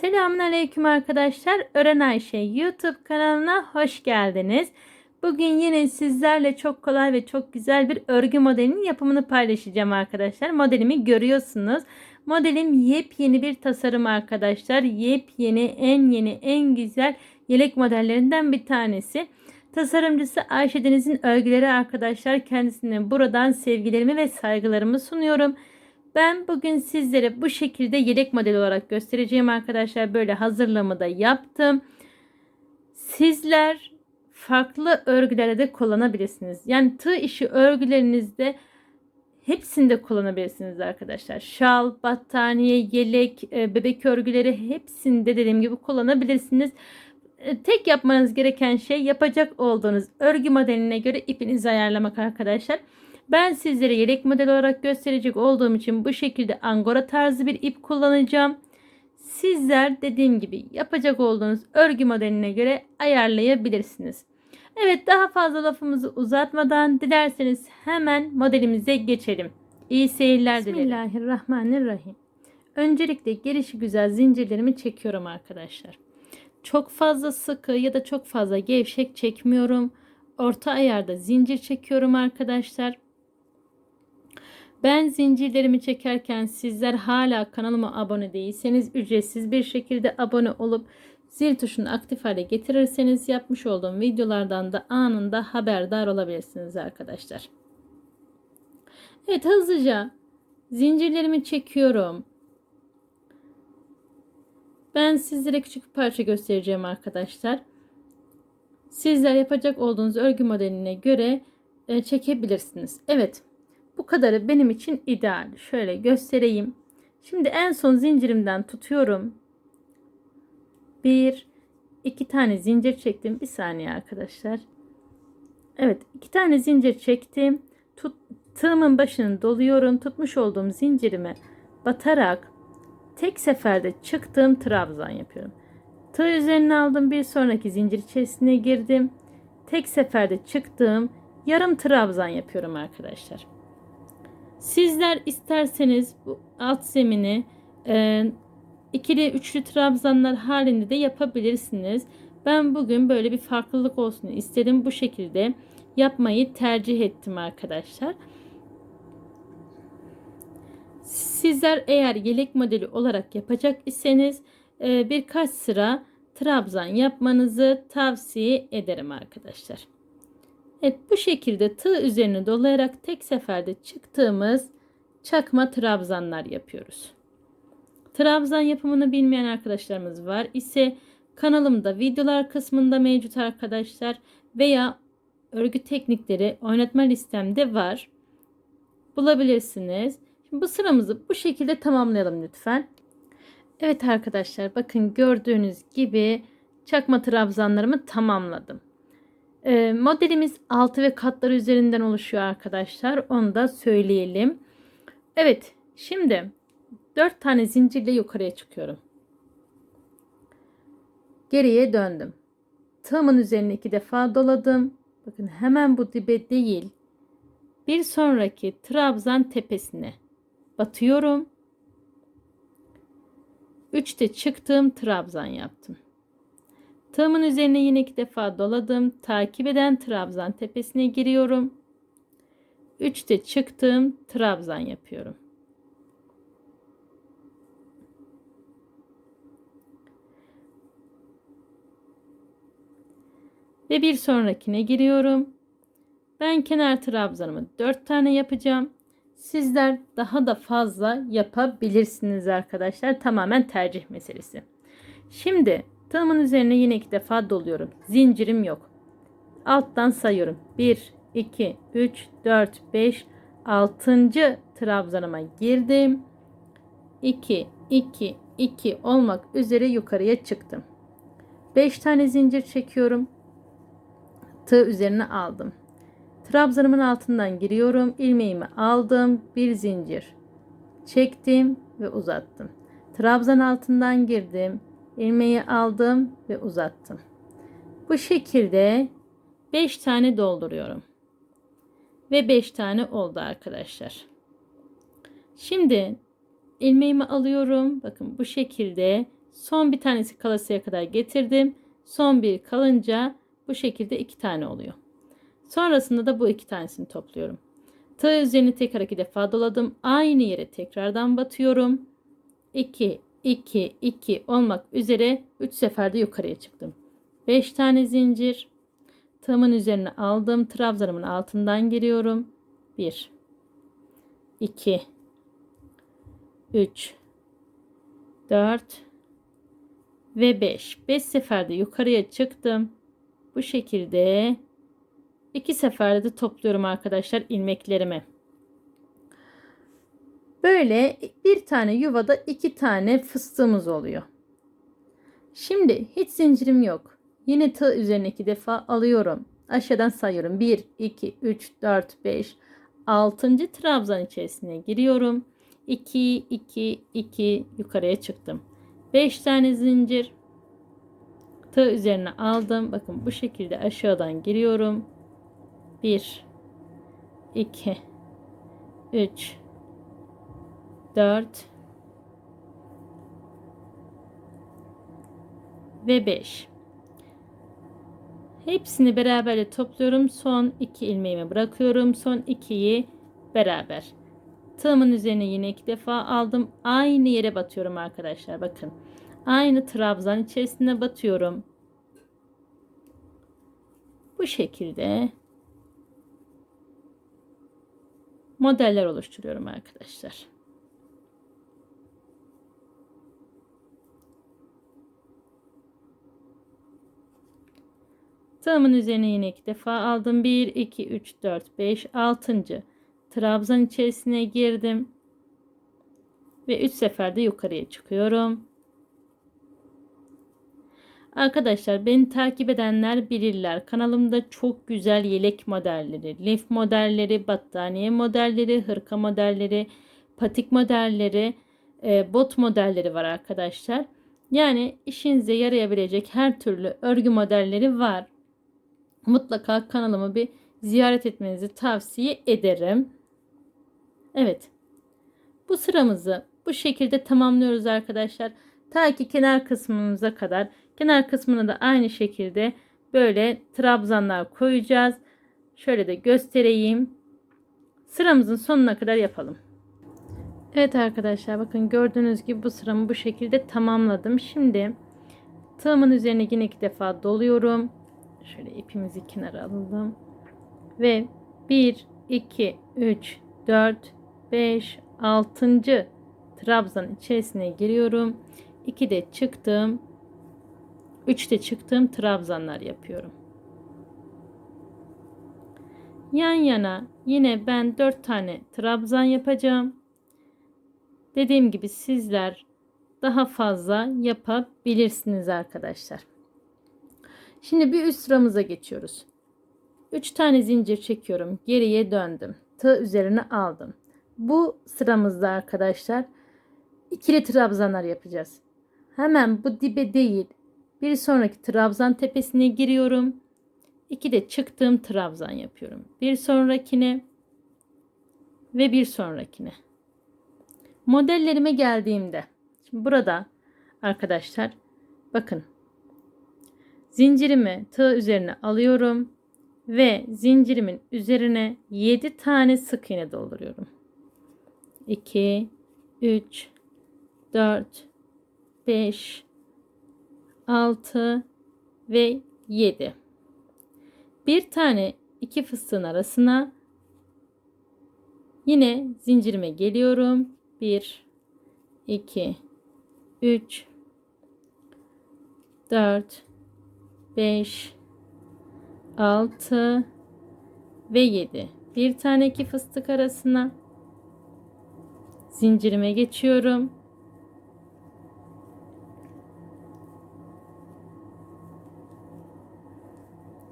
Selamünaleyküm arkadaşlar. Öğren Ayşe YouTube kanalına hoş geldiniz. Bugün yine sizlerle çok kolay ve çok güzel bir örgü modelinin yapımını paylaşacağım arkadaşlar. Modelimi görüyorsunuz. Modelim yepyeni bir tasarım arkadaşlar. Yepyeni, en yeni, en güzel yelek modellerinden bir tanesi. Tasarımcısı Ayşe Deniz'in örgüleri arkadaşlar. Kendisine buradan sevgilerimi ve saygılarımı sunuyorum. Ben bugün sizlere bu şekilde yelek modeli olarak göstereceğim arkadaşlar. Böyle hazırlığımı da yaptım. Sizler farklı örgülerde de kullanabilirsiniz. Yani tığ işi örgülerinizde hepsinde kullanabilirsiniz arkadaşlar. Şal, battaniye, yelek, e, bebek örgüleri hepsinde dediğim gibi kullanabilirsiniz. E, Tek yapmanız gereken şey yapacak olduğunuz örgü modeline göre ipinizi ayarlamak arkadaşlar. Ben sizlere yelek model olarak gösterecek olduğum için bu şekilde angora tarzı bir ip kullanacağım. Sizler dediğim gibi yapacak olduğunuz örgü modeline göre ayarlayabilirsiniz. Evet daha fazla lafımızı uzatmadan dilerseniz hemen modelimize geçelim. İyi seyirler dilerim. Bismillahirrahmanirrahim. Öncelikle gelişi güzel zincirlerimi çekiyorum arkadaşlar. Çok fazla sıkı ya da çok fazla gevşek çekmiyorum. Orta ayarda zincir çekiyorum arkadaşlar. Ben zincirlerimi çekerken sizler hala kanalıma abone değilseniz ücretsiz bir şekilde abone olup zil tuşunu aktif hale getirirseniz yapmış olduğum videolardan da anında haberdar olabilirsiniz arkadaşlar. Evet hızlıca zincirlerimi çekiyorum. Ben sizlere küçük bir parça göstereceğim arkadaşlar. Sizler yapacak olduğunuz örgü modeline göre e, çekebilirsiniz. Evet bu kadarı benim için ideal. Şöyle göstereyim. Şimdi en son zincirimden tutuyorum. Bir, iki tane zincir çektim. Bir saniye arkadaşlar. Evet iki tane zincir çektim. Tut, tığımın başını doluyorum. Tutmuş olduğum zincirime batarak tek seferde çıktığım trabzan yapıyorum. Tığ üzerine aldım. Bir sonraki zincir içerisine girdim. Tek seferde çıktığım yarım trabzan yapıyorum arkadaşlar. Sizler isterseniz bu alt zemini e, ikili üçlü trabzanlar halinde de yapabilirsiniz. Ben bugün böyle bir farklılık olsun istedim. Bu şekilde yapmayı tercih ettim arkadaşlar. Sizler eğer yelek modeli olarak yapacak iseniz e, birkaç sıra trabzan yapmanızı tavsiye ederim arkadaşlar. Evet bu şekilde tığ üzerine dolayarak tek seferde çıktığımız çakma trabzanlar yapıyoruz. Trabzan yapımını bilmeyen arkadaşlarımız var ise kanalımda videolar kısmında mevcut arkadaşlar veya örgü teknikleri oynatma listemde var. Bulabilirsiniz. Şimdi bu sıramızı bu şekilde tamamlayalım lütfen. Evet arkadaşlar bakın gördüğünüz gibi çakma trabzanlarımı tamamladım. Ee, modelimiz altı ve katları üzerinden oluşuyor arkadaşlar. Onu da söyleyelim. Evet şimdi 4 tane zincirle yukarıya çıkıyorum. Geriye döndüm. Tığımın üzerine iki defa doladım. Bakın hemen bu dibe değil. Bir sonraki trabzan tepesine batıyorum. 3'te çıktığım trabzan yaptım. Tığımın üzerine yine iki defa doladım. Takip eden trabzan tepesine giriyorum. 3'te çıktığım trabzan yapıyorum. Ve bir sonrakine giriyorum. Ben kenar trabzanımı 4 tane yapacağım. Sizler daha da fazla yapabilirsiniz arkadaşlar. Tamamen tercih meselesi. Şimdi tığımın üzerine yine iki defa doluyorum. Zincirim yok. Alttan sayıyorum. 1, 2, 3, 4, 5, 6. trabzanıma girdim. 2, 2, 2 olmak üzere yukarıya çıktım. 5 tane zincir çekiyorum. Tığ üzerine aldım. Trabzanımın altından giriyorum. ilmeğimi aldım. Bir zincir çektim ve uzattım. Trabzan altından girdim. İlmeği aldım ve uzattım. Bu şekilde 5 tane dolduruyorum. Ve 5 tane oldu arkadaşlar. Şimdi ilmeğimi alıyorum. Bakın bu şekilde Son bir tanesi kalasıya kadar getirdim. Son bir kalınca bu şekilde iki tane oluyor. Sonrasında da bu iki tanesini topluyorum. Tığ üzerini tekrar iki defa doladım. Aynı yere tekrardan batıyorum. 2, 2, 2 olmak üzere 3 seferde yukarıya çıktım. 5 tane zincir. Tığımın üzerine aldım. Trabzanımın altından giriyorum. 1, 2, 3, 4 ve 5. 5 seferde yukarıya çıktım. Bu şekilde iki seferde de topluyorum arkadaşlar ilmeklerimi. Böyle bir tane yuvada iki tane fıstığımız oluyor. Şimdi hiç zincirim yok. Yine tığ üzerine iki defa alıyorum. Aşağıdan sayıyorum. 1, 2, 3, 4, 5, 6. trabzan içerisine giriyorum. 2, 2, 2 yukarıya çıktım. 5 tane zincir. Tığ üzerine aldım. Bakın bu şekilde aşağıdan giriyorum. 1, 2, 3, 4 ve 5. Hepsini beraberle topluyorum. Son 2 ilmeğimi bırakıyorum. Son 2'yi beraber. Tığımın üzerine yine iki defa aldım. Aynı yere batıyorum arkadaşlar. Bakın. Aynı trabzan içerisine batıyorum. Bu şekilde modeller oluşturuyorum arkadaşlar. Tığımın üzerine yine iki defa aldım. 1, 2, 3, 4, 5, 6. Trabzan içerisine girdim. Ve 3 seferde yukarıya çıkıyorum. Arkadaşlar beni takip edenler bilirler. Kanalımda çok güzel yelek modelleri, lif modelleri, battaniye modelleri, hırka modelleri, patik modelleri, e, bot modelleri var arkadaşlar. Yani işinize yarayabilecek her türlü örgü modelleri var mutlaka kanalımı bir ziyaret etmenizi tavsiye ederim. Evet. Bu sıramızı bu şekilde tamamlıyoruz arkadaşlar. Ta ki kenar kısmımıza kadar. Kenar kısmına da aynı şekilde böyle trabzanlar koyacağız. Şöyle de göstereyim. Sıramızın sonuna kadar yapalım. Evet arkadaşlar bakın gördüğünüz gibi bu sıramı bu şekilde tamamladım. Şimdi tığımın üzerine yine iki defa doluyorum. Şöyle ipimizi kenara alalım. Ve 1, 2, 3, 4, 5, 6. trabzan içerisine giriyorum. 2 de çıktım. 3 de çıktım trabzanlar yapıyorum. Yan yana yine ben 4 tane trabzan yapacağım. Dediğim gibi sizler daha fazla yapabilirsiniz arkadaşlar. Şimdi bir üst sıramıza geçiyoruz. 3 tane zincir çekiyorum. Geriye döndüm. Tığ üzerine aldım. Bu sıramızda arkadaşlar ikili trabzanlar yapacağız. Hemen bu dibe değil bir sonraki trabzan tepesine giriyorum. İki de çıktığım trabzan yapıyorum. Bir sonrakine ve bir sonrakine. Modellerime geldiğimde şimdi burada arkadaşlar bakın Zincirimi tığ üzerine alıyorum ve zincirimin üzerine 7 tane sık iğne dolduruyorum. 2 3 4 5 6 ve 7. Bir tane iki fıstığın arasına yine zincirime geliyorum. 1 2 3 4 5 6 ve 7 bir tane iki fıstık arasına zincirime geçiyorum.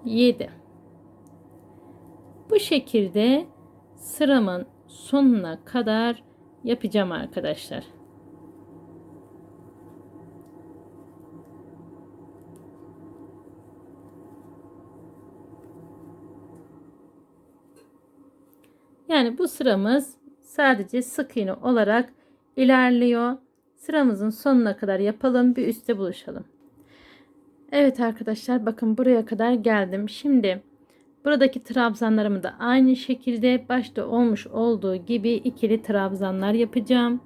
Yedi. Bu şekilde sıramın sonuna kadar yapacağım arkadaşlar Yani bu sıramız sadece sık iğne olarak ilerliyor. Sıramızın sonuna kadar yapalım. Bir üstte buluşalım. Evet arkadaşlar bakın buraya kadar geldim. Şimdi buradaki trabzanlarımı da aynı şekilde başta olmuş olduğu gibi ikili trabzanlar yapacağım.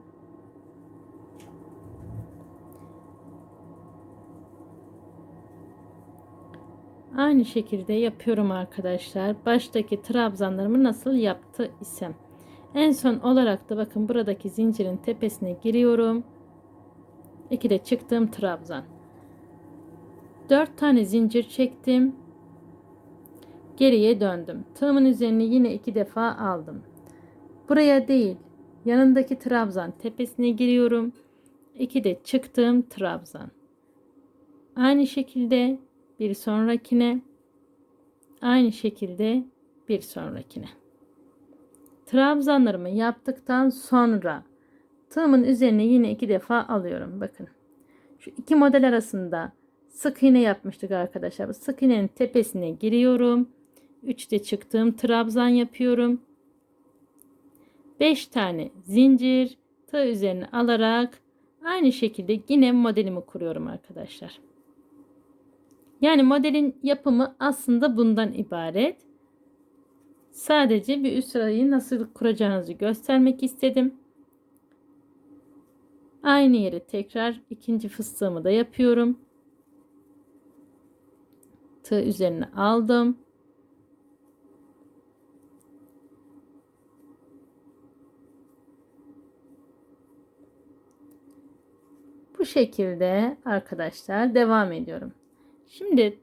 Aynı şekilde yapıyorum arkadaşlar. Baştaki trabzanlarımı nasıl yaptı isem. En son olarak da bakın buradaki zincirin tepesine giriyorum. 2 de çıktığım trabzan. 4 tane zincir çektim. Geriye döndüm. Tığımın üzerine yine iki defa aldım. Buraya değil, yanındaki trabzan tepesine giriyorum. 2 de çıktığım trabzan. Aynı şekilde bir sonrakine aynı şekilde bir sonrakine. Trabzanlarımı yaptıktan sonra tığımın üzerine yine iki defa alıyorum. Bakın. Şu iki model arasında sık iğne yapmıştık arkadaşlar. Sık iğnenin tepesine giriyorum. 3'te çıktığım trabzan yapıyorum. 5 tane zincir tığ üzerine alarak aynı şekilde yine modelimi kuruyorum arkadaşlar. Yani modelin yapımı aslında bundan ibaret. Sadece bir üst sırayı nasıl kuracağınızı göstermek istedim. Aynı yere tekrar ikinci fıstığımı da yapıyorum. Tığ üzerine aldım. Bu şekilde arkadaşlar devam ediyorum. Şimdi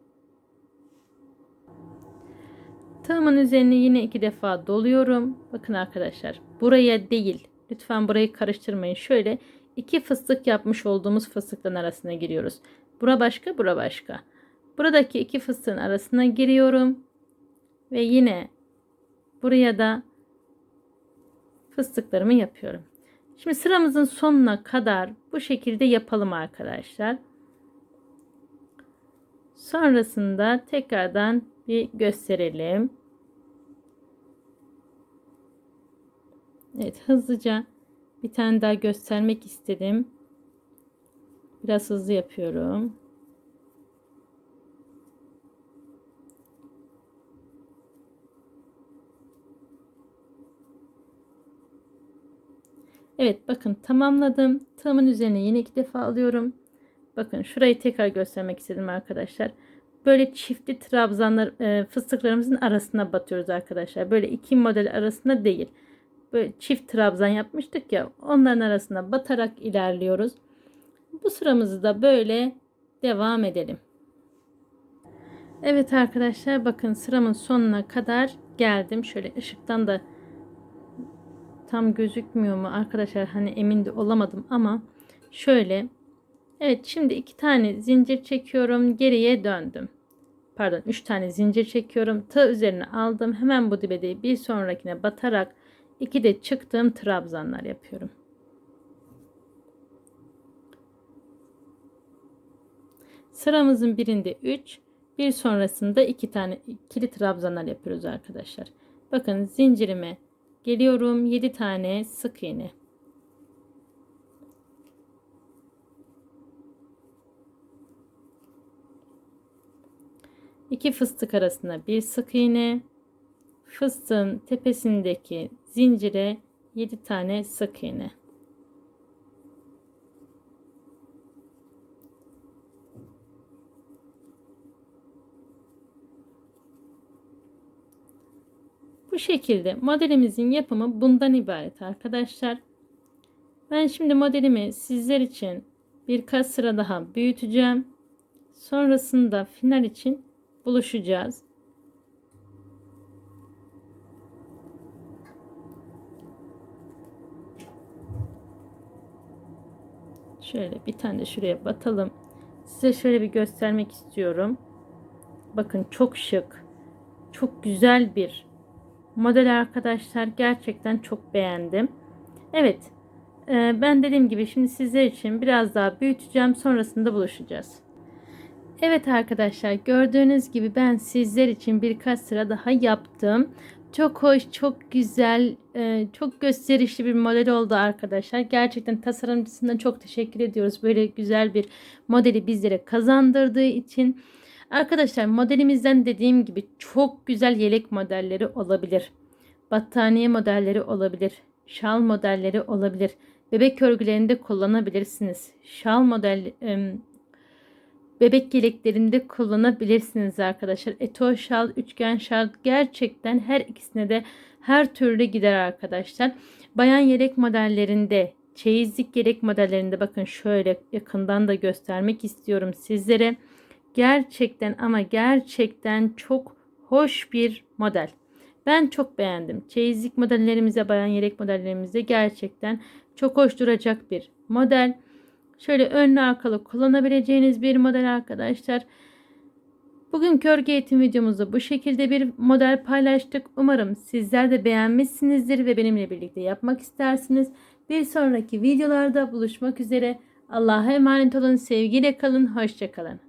tığımın üzerine yine iki defa doluyorum. Bakın arkadaşlar buraya değil. Lütfen burayı karıştırmayın. Şöyle iki fıstık yapmış olduğumuz fıstıkların arasına giriyoruz. Bura başka, bura başka. Buradaki iki fıstığın arasına giriyorum. Ve yine buraya da fıstıklarımı yapıyorum. Şimdi sıramızın sonuna kadar bu şekilde yapalım arkadaşlar. Sonrasında tekrardan bir gösterelim. Evet hızlıca bir tane daha göstermek istedim. Biraz hızlı yapıyorum. Evet bakın tamamladım. Tığımın üzerine yine iki defa alıyorum. Bakın şurayı tekrar göstermek istedim arkadaşlar. Böyle çiftli trabzanlar e, fıstıklarımızın arasına batıyoruz arkadaşlar. Böyle iki model arasında değil. Böyle çift trabzan yapmıştık ya onların arasına batarak ilerliyoruz. Bu sıramızı da böyle devam edelim. Evet arkadaşlar bakın sıramın sonuna kadar geldim. Şöyle ışıktan da tam gözükmüyor mu arkadaşlar hani emin de olamadım ama şöyle Evet şimdi iki tane zincir çekiyorum geriye döndüm. Pardon 3 tane zincir çekiyorum tığ üzerine aldım. Hemen bu dibe değil bir sonrakine batarak iki de çıktığım trabzanlar yapıyorum. Sıramızın birinde 3 bir sonrasında iki tane ikili trabzanlar yapıyoruz arkadaşlar. Bakın zincirime geliyorum 7 tane sık iğne iki fıstık arasında bir sık iğne fıstığın tepesindeki zincire 7 tane sık iğne Bu şekilde modelimizin yapımı bundan ibaret arkadaşlar. Ben şimdi modelimi sizler için birkaç sıra daha büyüteceğim. Sonrasında final için buluşacağız. Şöyle bir tane de şuraya batalım. Size şöyle bir göstermek istiyorum. Bakın çok şık. Çok güzel bir model arkadaşlar. Gerçekten çok beğendim. Evet. E, ben dediğim gibi şimdi sizler için biraz daha büyüteceğim. Sonrasında buluşacağız. Evet arkadaşlar gördüğünüz gibi ben sizler için birkaç sıra daha yaptım. Çok hoş, çok güzel, e, çok gösterişli bir model oldu arkadaşlar. Gerçekten tasarımcısına çok teşekkür ediyoruz. Böyle güzel bir modeli bizlere kazandırdığı için. Arkadaşlar modelimizden dediğim gibi çok güzel yelek modelleri olabilir. Battaniye modelleri olabilir. Şal modelleri olabilir. Bebek örgülerinde kullanabilirsiniz. Şal model bebek yeleklerinde kullanabilirsiniz arkadaşlar. Eto şal, üçgen şal gerçekten her ikisine de her türlü gider arkadaşlar. Bayan yelek modellerinde, çeyizlik yelek modellerinde bakın şöyle yakından da göstermek istiyorum sizlere. Gerçekten ama gerçekten çok hoş bir model. Ben çok beğendim. Çeyizlik modellerimize, bayan yelek modellerimize gerçekten çok hoş duracak bir model. Şöyle önlü arkalı kullanabileceğiniz bir model arkadaşlar. Bugünkü örgü eğitim videomuzda bu şekilde bir model paylaştık. Umarım sizler de beğenmişsinizdir ve benimle birlikte yapmak istersiniz. Bir sonraki videolarda buluşmak üzere. Allah'a emanet olun. Sevgiyle kalın. Hoşçakalın.